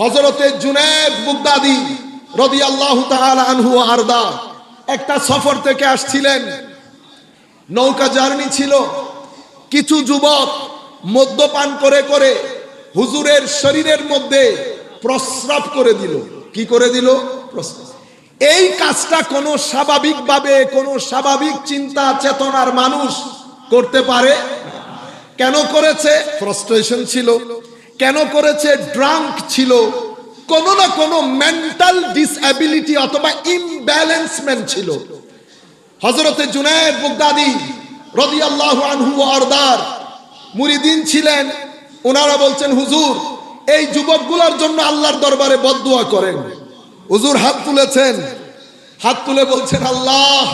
হজরতে জুনেদ বুগদাদি রদি আল্লাহ আনহু আরদা একটা সফর থেকে আসছিলেন। নৌকা জার্নি ছিল। কিছু যুবক মদ্যপান করে করে হুজুরের শরীরের মধ্যে প্রস্রাব করে দিল। কি করে দিল? এই কাজটা কোনো স্বাভাবিকভাবে, কোনো স্বাভাবিক চিন্তা, চেতনার মানুষ করতে পারে? কেন করেছে? ফ্রাস্ট্রেশন ছিল। কেন করেছে? ড্রাঙ্ক ছিল। কোনো না কোনো মেন্টাল ডিসএবিলিটি অথবা ইমব্যালেন্সমেন্ট ছিল। হজরতে জুনায়দ বুগদাদি রদিয়াল্লাহু আনহু আরদার মুরিদিন ছিলেন। ওনারা বলছেন, হুজুর, এই যুবকগুলোর জন্য আল্লাহর দরবারে বদদুয়া করেন। হুজুর হাত তুলেছেন। হাত তুলে বলছেন, আল্লাহ,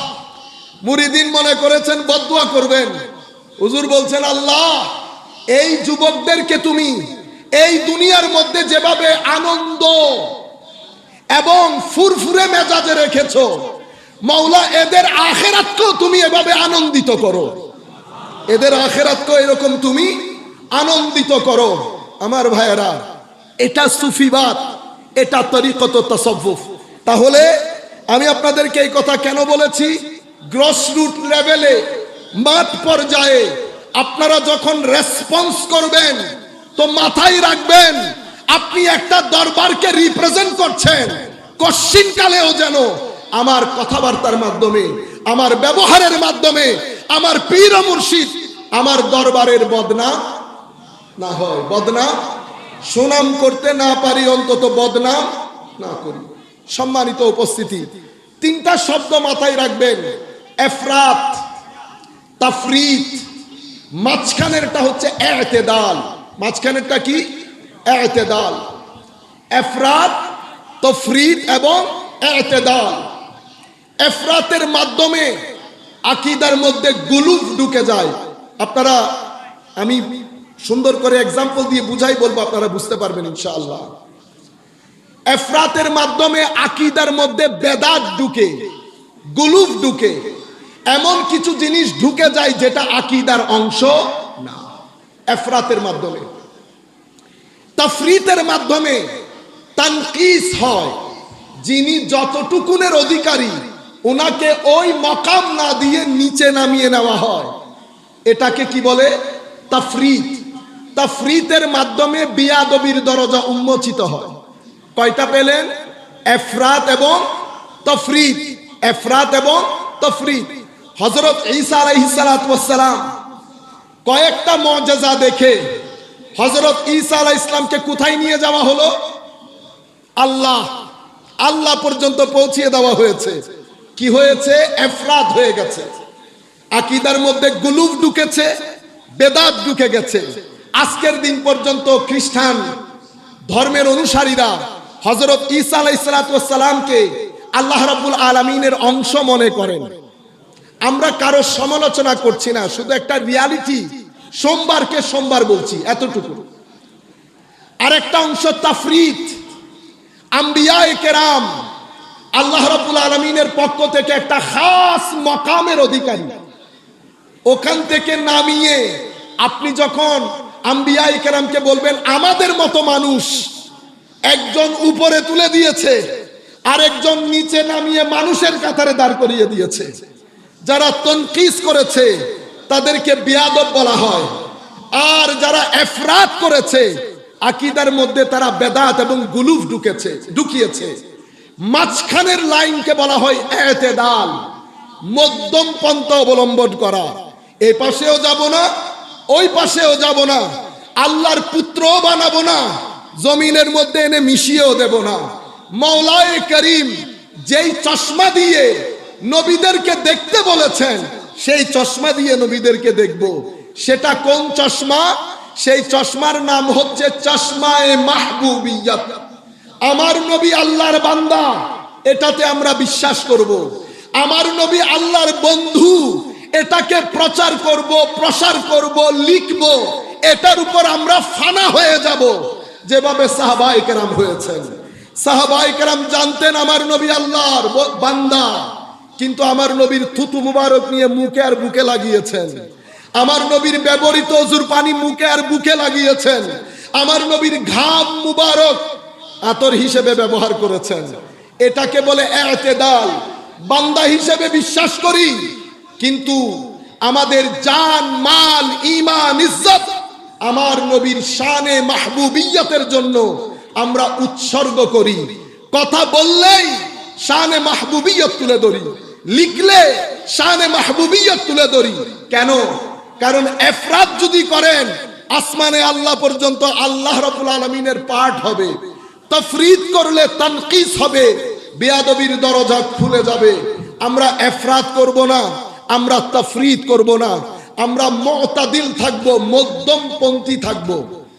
মুরিদিন মনে করেছেন বদদুয়া করবেন। হুজুর বলছেন, আল্লাহ, এই যুবকদেরকে তুমি এই দুনিয়ার মধ্যে যেভাবে আনন্দ এবং ফুরফুরে মেজাজে রেখেছো, মাওলা, এদের আখেরাতকেও তুমি এভাবে আনন্দিত করো। এদের আখেরাতকেও এরকম তুমি আনন্দিত করো। আমার ভাইয়েরা, এটা সুফিবাদ এটা তরিকত তসব্বুফ। তাহলে আমি আপনাদেরকে এই কথা কেন বলেছি? গ্রস রুট লেভেলে, মাঠ পর্যায়ে আপনারা যখন রেসপন্স করবেন তো মাথায় রাখবেন, আপনি একটা দরবারকে রিপ্রেজেন্ট করছেন। কশ্চিন কালেও যেন আমার কথাবার্তার মাধ্যমে, আমার ব্যবহারের মাধ্যমে, আমার পীর মুর্শিদ আমার দরবারের বদনা না হয়। বদনা সুনাম করতে না পারি, অন্তত বদনা না করি। সম্মানিত উপস্থিতি, তিনটা শব্দ মাথায় রাখবেন। এফরাত, তাফরিত, মাঝখানেরটা হচ্ছে এতেদাল। মাঝখানেরটা কি? এতেদাল। এফরাত, তফরিদ এবং এতেদাল। এফরাতের মাধ্যমে আকিদার মধ্যে গুলুফ ঢুকে যায়। আপনারা, আমি সুন্দর করে এক্সাম্পল দিয়ে বুঝাই বলব, আপনারা বুঝতে পারবেন ইনশাআল্লাহ। এফরাতের মাধ্যমে আকিদার মধ্যে বেদাত ঢুকে গুলুফ ঢুকে, এমন কিছু জিনিস ঢুকে যায় যেটা আকিদার অংশ এফরাতের মাধ্যমে। তাফরিতের মাধ্যমে তানকিস হয়, যিনি যতটুকুনের অধিকারী ওনাকে ওই মকাম না দিয়ে নিচে নামিয়ে নেওয়া হয়। এটাকে কি বলে? তাফরিত। তাফরিতের মাধ্যমে বিয়াদবির দরজা উন্মোচিত হয়। কয়টা পেলেন? এফরাত এবং তফরিত। এফরাত এবং তফরিত। হজরত ঈসা আলাইহিসালাম কয়েকটা মজেজা দেখে হজরত ঈসা আলাহ ইসলামকে কোথায় নিয়ে যাওয়া হলো? আল্লাহ আল্লাহ পর্যন্ত পৌঁছিয়ে দেওয়া হয়েছে। কি হয়েছে? এফরাত হয়ে গেছে। আকিদার মধ্যে গুলুফ ঢুকেছে, বেদাত ঢুকে গেছে। আজকের দিন পর্যন্ত খ্রিস্টান ধর্মের অনুসারীরা হজরত ঈসা আলাই সালাতামকে আল্লাহ রাব্বুল আলমিনের অংশ মনে করেন। আমরা কারও সমালোচনা করছি না, শুধু একটা রিয়ালিটি সোমবারকে সোমবার বলছি, এতটুকু। আরেকটা অংশ তাফরিত আম্বিয়া কেরাম, আল্লাহ রাব্বুল আলমিনের পক্ষ থেকে একটা খাস মকামের অধিকারী। ওখান থেকে নামিয়ে আপনি যখন আম্বিয়া কেরামকে বলবেন, আমাদের মতো মানুষ একজন উপরে তুলে দিয়েছে আর একজন নিচে নামিয়ে মানুষের কাতারে দাঁড় করিয়ে দিয়েছে। যারা তনকিস করেছে, তাদেরকে বিয়াদব বলা হয়। আর যারা এফরাত করেছে, আকিদার মধ্যে তারা বেদাত এবং গুলুফ ঢুকেছে, ঢুকিয়েছে। মাঝখানের লাইনকে বলা হয় এতেদাল, মধ্যম পন্থা অবলম্বন করা। এই পাশেও যাব না, ওই পাশেও যাব না, আল্লাহর পুত্রও বানাবো না, জমিনের মধ্যে এনে মিশিয়েও দেব না। মৌলায় করিম যেই চশমা দিয়ে নবীদেরকে দেখতে বলেছেন, সেই চশমা দিয়ে নবীদেরকে দেখব। সেটা কোন চশমা? সেই চশমার নাম হচ্ছে চশমায়ে মাহবুবিয়াত। আমার নবী আল্লাহর বান্দা, এটাতে আমরা বিশ্বাস করব। আমার নবী আল্লাহর বন্ধু, এটাকে প্রচার করব, প্রসার করব, লিখব। এটার উপর আমরা ফানা হয়ে যাব। যেভাবে কেরাম হয়েছেন। সাহাবাই কেরাম জানতেন আমার নবী আল্লাহর বান্দা। কিন্তু আমার নবীর থুতু মুবারক নিয়ে মুখে আর বুকে লাগিয়েছেন। আমার নবীর ব্যবহৃত অজুর পানি মুখে আর বুকে লাগিয়েছেন। আমার নবীর ঘাম মুবারক আতর হিসেবে ব্যবহার করেছেন। এটাকে বলে এতেদাল। বান্দা হিসেবে বিশ্বাস করি, কিন্তু আমাদের জান, মাল ইমান ইজ্জত আমার নবীর শানে মাহবুবিয়তের জন্য আমরা উৎসর্গ করি। কথা বললেই শানে মাহবুবিয়ত তুলে ধরি। লিখলে শানে মাহবুবিয়ত তুলে ধরি। কেন? কারণ এফরাত যদি করেন, আসমানে আল্লাহ পর্যন্ত আল্লাহ রবুল আলমিনের পাঠ হবে। তফরিদ করলে তানকিস হবে, বেয়াদবির দরজা খুলে যাবে। আমরা এফরাত করব না, আমরা তফরিদ করব না। আমরা মতাদিল থাকব, মধ্যমপন্থী থাকব।